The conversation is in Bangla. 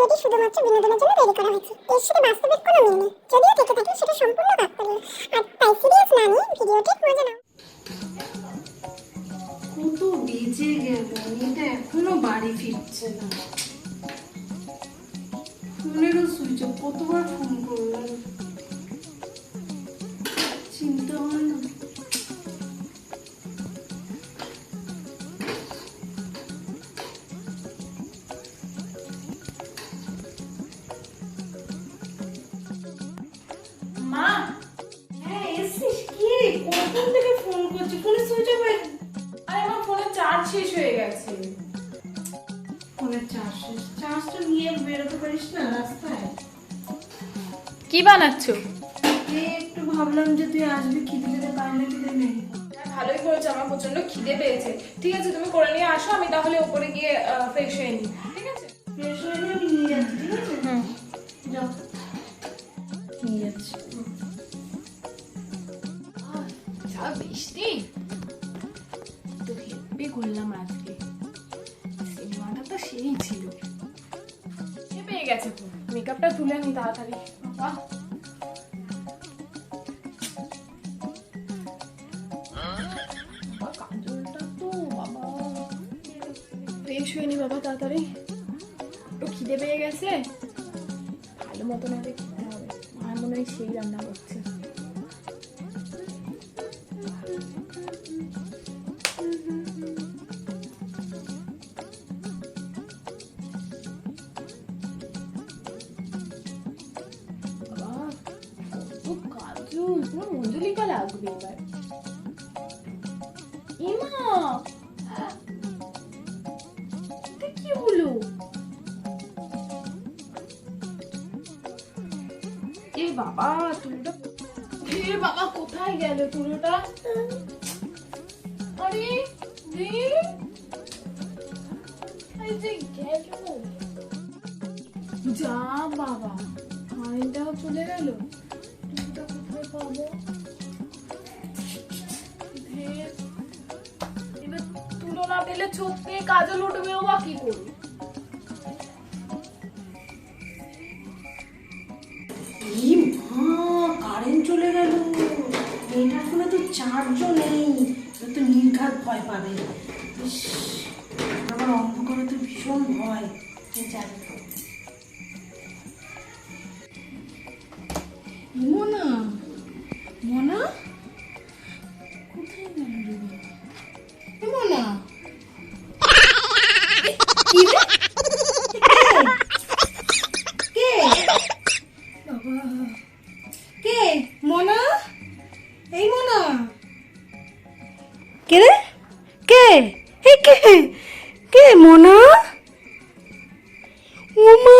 ভিডিওটি শুধুমাত্র বিনোদনের জন্য তৈরি করা হয়েছে। এর সাথে বাস্তবের কোনো মিল নেই। যদিও থেকে থাকে সেটা সম্পূর্ণ বাস্তবীয়। আর তাই সিরিয়াস না নিয়ে ভিডিওটি মজা নাও কত বেজে গেল এটা এখনও বাড়ি ফিরছে না। ফোনেরও সুইচ কতবার ফোন করলাম? চিন্তা হয় না শেষ হয়ে গেছে। ফোনের চার্জ নিয়ে বেরোতে পারিস না রাস্তায়। কি বানাচ্ছো? একটু ভাবলাম যে তুই আসবি খিদে পেতে পারে না খিদে নেই। হ্যাঁ, ভালোই করেছে আমার প্রচণ্ড খিদে পেয়েছে। ঠিক আছে তুমি করে নিয়ে আসো আমি তাহলে উপরে গিয়ে ফ্রেশ হয়ে নিই। ঠিক আছে? ফ্রেশ হয়ে নিয়ে নিয়ে যাচ্ছি ঠিক আছে? হুম। যাও। নিয়ে যাচ্ছি। করলাম আজকে। সিনেমাটা তো সেই ছিল। পেয়ে গেছে তো? মেকআপটা তুলে নি তাড়াতাড়ি। নি বাবা তাড়াতাড়ি। একটু খিদে পেয়ে গেছে। ভালো মতন হবে মায়ের মনে হয় সেই রান্না করছে। জুস পুরো মঞ্জুলিকা লাগবে এবার ইমা কি হলো এ বাবা তুলোটা এ বাবা, কোথায় গেল তুলোটা? আরে যা বাবা আইনটাও চলে গেল। কারেন্ট চলে গেল। মেয়েটার ফোনে তো চার্জও নেই। তো নির্ঘাত ভয় পাবে। আমার অন্ধকারে তো ভীষণ ভয়। যাই কে মোনা এই মোনা কে রে কে এই কে কে মোনা উমা